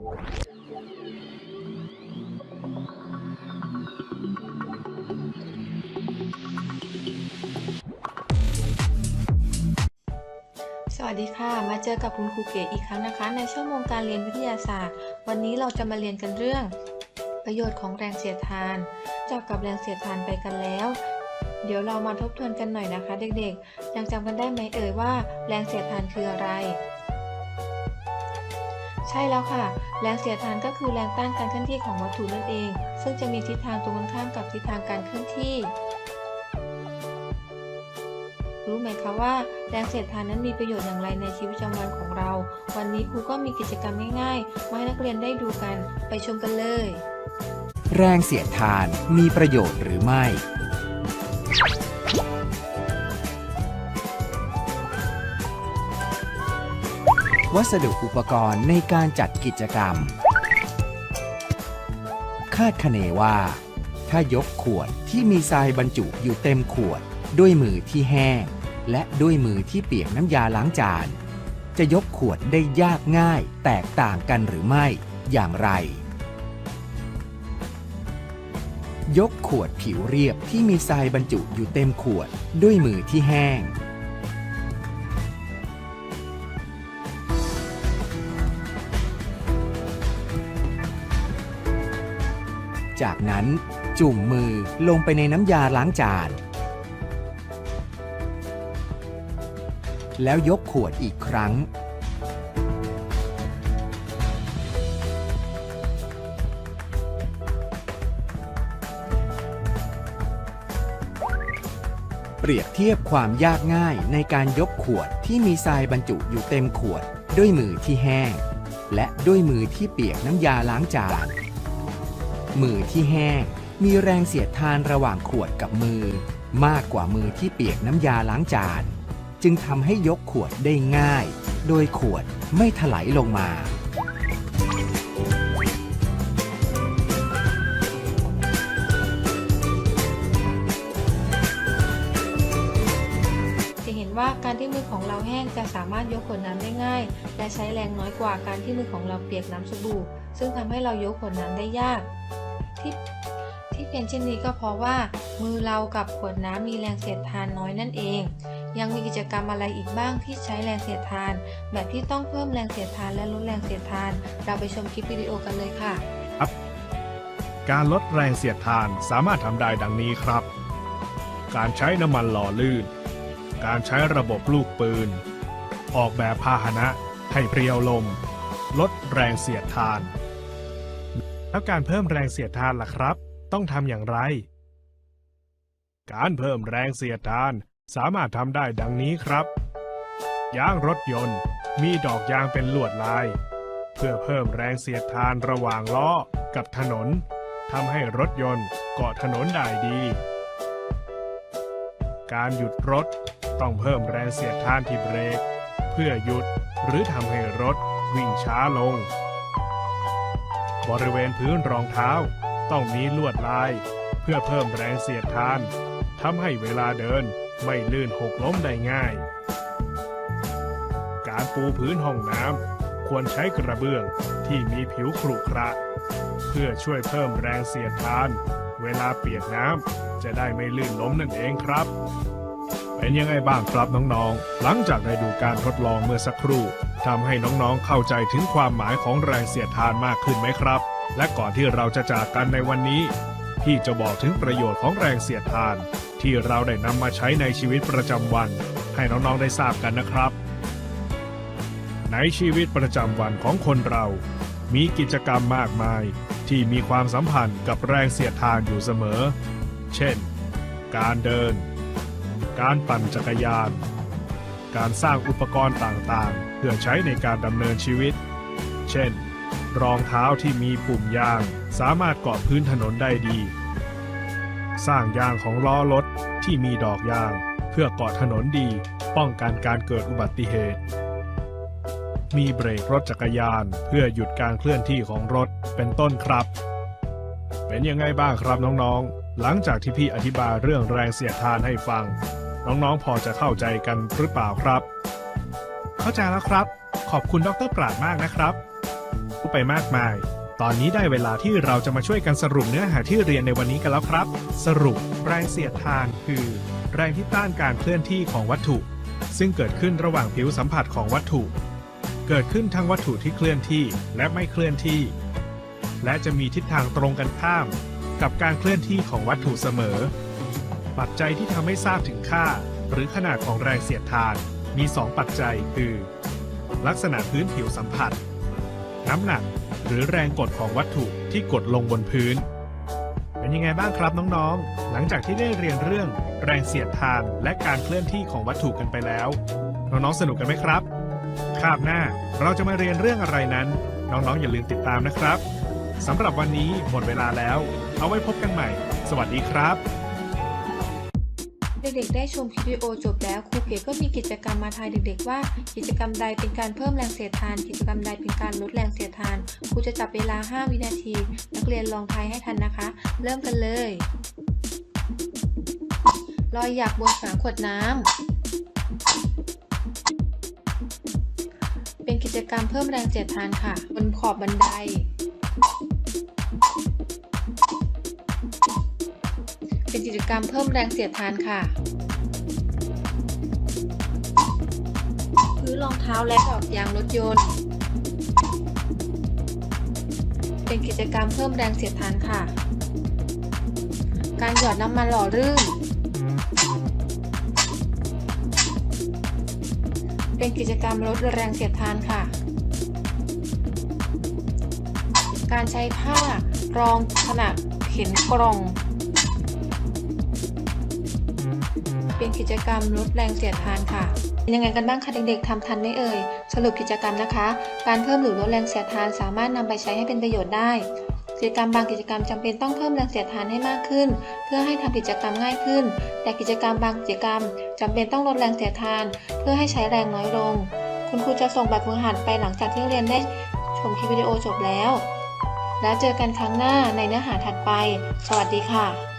สวัสดีค่ะ มาเจอกับคุณครูเก๋อีกครั้งนะคะ ในชั่วโมงการเรียนวิทยาศาสตร์ วันนี้เราจะมาเรียนกันเรื่อง ประโยชน์ของแรงเสียดทานจบกับแรงเสียดทานไปกันแล้ว เดี๋ยวเรามาทบทวนกันหน่อยนะคะ เด็กๆยังจำกันได้ไหมเอ่ยว่า แรงเสียดทานคืออะไร ใช่แล้วค่ะ แรงเสียดทานก็คือแรงต้านการเคลื่อนที่ของวัตถุนั่นเอง ซึ่งจะมีทิศทางตรงกันข้ามกับทิศทางการเคลื่อนที่ รู้ไหมคะว่า แรงเสียดทานนั้นมีประโยชน์อย่างไรในชีวิตประจำวันของเรา วันนี้ครูก็มีกิจกรรมง่ายๆ มาให้นักเรียนได้ดูกัน ไปชมกันเลย แรงเสียดทานมีประโยชน์หรือไม่ วัสดุอุปกรณ์ในการจัดกิจกรรม คาดคะเนว่า ถ้ายกขวดที่มีทรายบรรจุอยู่เต็มขวด ด้วยมือที่แห้ง และด้วยมือที่เปียกน้ำยาล้างจาน จะยกขวดได้ยากง่ายแตกต่างกันหรือไม่อย่างไร ยกขวดผิวเรียบที่มีทรายบรรจุอยู่เต็มขวด ด้วยมือที่แห้ง จากนั้นจุ่มมือลงไปในน้ำยาล้างจาน แล้วยกขวดอีกครั้ง เปรียบเทียบความยากง่ายในการยกขวดที่มีทรายบรรจุอยู่เต็มขวดด้วยมือที่แห้ง และด้วยมือที่เปียกน้ำยาล้างจาน มือที่แห้ง มีแรงเสียดทานระหว่างขวดกับมือ มากกว่ามือที่เปียกน้ำยาล้างจาน จึงทำให้ยกขวดได้ง่าย โดยขวดไม่ถลายลงมา จะเห็นว่าการที่มือของเราแห้งจะสามารถยกขวดน้ำได้ง่าย และใช้แรงน้อยกว่าการที่มือของเราเปียกน้ำสบู่ซึ่งทำให้เรายกขวดน้ำได้ยาก ที่ที่เป็นเช่นนี้ก็เพราะว่า มือเรากับขวดน้ำมีแรงเสียดทานน้อยนั่นเอง ยังมีกิจกรรมอะไรอีกบ้างที่ใช้แรงเสียดทาน แบบที่ต้องเพิ่มแรงเสียดทานและลดแรงเสียดทาน เราไปชมคลิปวิดีโอกันเลยค่ะ การลดแรงเสียดทานสามารถทำได้ดังนี้ครับ การใช้น้ำมันหล่อลื่น การใช้ระบบลูกปืน ออกแบบพาหนะให้เพรียวลม ลดแรงเสียดทาน แล้วการเพิ่มแรงเสียดทานล่ะครับ ต้องทำอย่างไร การเพิ่มแรงเสียดทานสามารถทำได้ดังนี้ครับ ยางรถยนต์ มีดอกยางเป็นลวดลาย เพื่อเพิ่มแรงเสียดทานระหว่างล้อกับถนนทำให้รถยนต์เกาะถนนได้ดี การหยุดรถต้องเพิ่มแรงเสียดทานที่เบรก เพื่อหยุดหรือทำให้รถวิ่งช้าลง บริเวณพื้นรองเท้า ต้องมีลวดลาย เพื่อเพิ่มแรงเสียดทานทำให้เวลาเดินไม่ลื่นหกล้มได้ง่าย การปูพื้นห้องน้ำควรใช้กระเบื้องที่มีผิวขรุขระ เพื่อช่วยเพิ่มแรงเสียดทาน เวลาเปียกน้ำจะได้ไม่ลื่นล้มนั่นเองครับ เป็นยังไงบ้างครับน้องๆ หลังจากได้ดูการทดลองเมื่อสักครู่ ทำให้น้องๆเข้าใจถึงความหมายของแรงเสียดทานมากขึ้นไหมครับ และก่อนที่เราจะจากกันในวันนี้ พี่จะบอกถึงประโยชน์ของแรงเสียดทาน ที่เราได้นำมาใช้ในชีวิตประจำวัน ให้น้องๆได้ทราบกันนะครับ ในชีวิตประจำวันของคนเรา มีกิจกรรมมากมาย ที่มีความสัมพันธ์กับแรงเสียดทานอยู่เสมอ เช่น การเดิน การปั่นจักรยาน การสร้างอุปกรณ์ต่างๆ เพื่อใช้ในการดำเนินชีวิต เช่น รองเท้าที่มีปุ่มยางสามารถเกาะพื้นถนนได้ดี สร้างยางของล้อรถที่มีดอกยาง เพื่อเกาะถนนดี ป้องกันการเกิดอุบัติเหตุ มีเบรกรถจักรยานเพื่อหยุดการเคลื่อนที่ของรถเป็นต้นครับ เป็นยังไงบ้างครับน้องๆ หลังจากที่พี่อธิบายเรื่องแรงเสียดทานให้ฟัง น้องๆ พอจะเข้าใจกันหรือเปล่าครับ เข้าใจแล้วครับ ขอบคุณดรปราดมากนะครับรู้ไปมากมาย ตอนนี้ได้เวลาที่เราจะมาช่วยกันสรุปเนื้อหาที่เรียนในวันนี้กันแล้วครับ สรุปแรงเสียดทานคือ แรงที่ต้านการเคลื่อนที่ของวัตถุ ซึ่งเกิดขึ้นระหว่างผิวสัมผัสของวัตถุ เกิดขึ้นทั้งวัตถุที่เคลื่อนที่และไม่เคลื่อนที่ และจะมีทิศทางตรงกันข้าม กับการเคลื่อนที่ของวัตถุเสมอ ปัจจัยที่ทำให้ทราบถึงค่า หรือขนาดของแรงเสียดทาน มี 2 ปัจจัยคือ ลักษณะพื้นผิวสัมผัส น้ำหนัก หรือแรงกดของวัตถุที่กดลงบนพื้น เป็นยังไงบ้างครับน้องๆ หลังจากที่ได้เรียนเรื่อง แรงเสียดทานและการเคลื่อนที่ของวัตถุกันไปแล้ว น้องๆ สนุกกันไหมครับ คาบหน้าเราจะมาเรียนเรื่องอะไรนั้น น้องๆ อย่าลืมติดตามนะครับสำหรับวันนี้หมดเวลาแล้ว เอาไว้พบกันใหม่ สวัสดีครับ เด็กๆ ได้ชมคลิปวิดีโอจบแล้วครูเก๋ก็มีกิจกรรมมาทายเด็กๆ ว่ากิจกรรมใดเป็นการเพิ่มแรงเสียดทาน กิจกรรมใดเป็นการลดแรงเสียดทานครูจะจับเวลา 5 วินาที นักเรียนลองทายให้ทันนะคะ เริ่มกันเลยลอยหยักบนฝาขวดน้ำเป็นกิจกรรมเพิ่มแรงเสียดทานค่ะ บนขอบบันได กิจกรรมเพิ่มแรงเสียดทานค่ะพื้นรองเท้าและดอกยางรถยนต์ เป็นกิจกรรมเพิ่มแรงเสียดทานค่ะ การหยอดน้ำมันหล่อลื่น เป็นกิจกรรมลดแรงเสียดทานค่ะ การใช้ผ้ารองขณะเข็นกล่อง เป็นกิจกรรมลดแรงเสียดทานค่ะ เป็นยังไงกันบ้างคะเด็กๆทำทันไหมเอ่ย สรุปกิจกรรมนะคะ การเพิ่มหรือลดแรงเสียดทานสามารถนำไปใช้ให้เป็นประโยชน์ได้ กิจกรรมบางกิจกรรมจำเป็นต้องเพิ่มแรงเสียดทานให้มากขึ้น เพื่อให้ทำกิจกรรมง่ายขึ้น แต่กิจกรรมบางกิจกรรมจำเป็นต้องลดแรงเสียดทาน เพื่อให้ใช้แรงน้อยลง คุณครูจะส่งแบบฝึกหัดไปหลังจากที่เรียนได้ชมคลิปวิดีโอจบแล้ว แล้วเจอกันครั้งหน้าในเนื้อหาถัดไป สวัสดีค่ะ